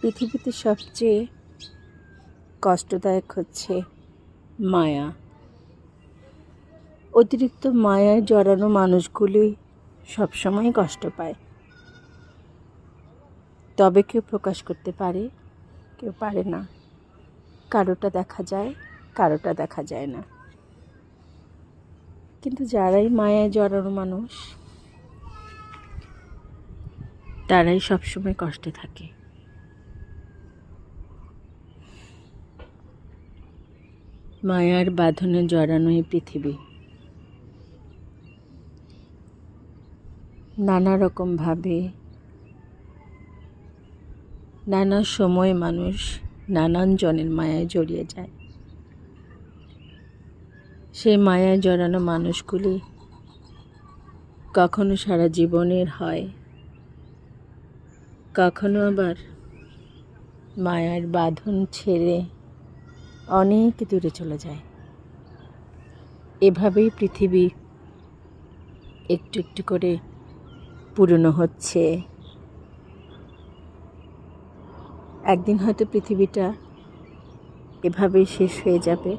পৃথিবীতে সবচেয়ে কষ্টদায়ক হচ্ছে মায়া। অতিরিক্ত মায়ায় জড়ানো মানুষগুলি সবসময় কষ্ট পায়। তবে কেউ প্রকাশ করতে পারে, কেউ পারে না। কারোটা দেখা যায়, কারোটা দেখা যায় না। কিন্তু যারাই মায়ায় জড়ানো মানুষ, তারাই সবসময় কষ্টে থাকে। মায়ার বাঁধনে জড়ানো এই পৃথিবী। নানা রকমভাবে নানা সময় মানুষ নানান জনের মায়ায় জড়িয়ে যায়। সেই মায়ায় জড়ানো মানুষগুলি কখনো সারা জীবনের হয়, কখনো আবার মায়ার বাঁধন ছেড়ে অনেক দূরে চলে যায়। এভাবেই পৃথিবী একটু একটু করে পুরনো হচ্ছে। একদিন হয়তো পৃথিবীটা এভাবেই শেষ হয়ে যাবে।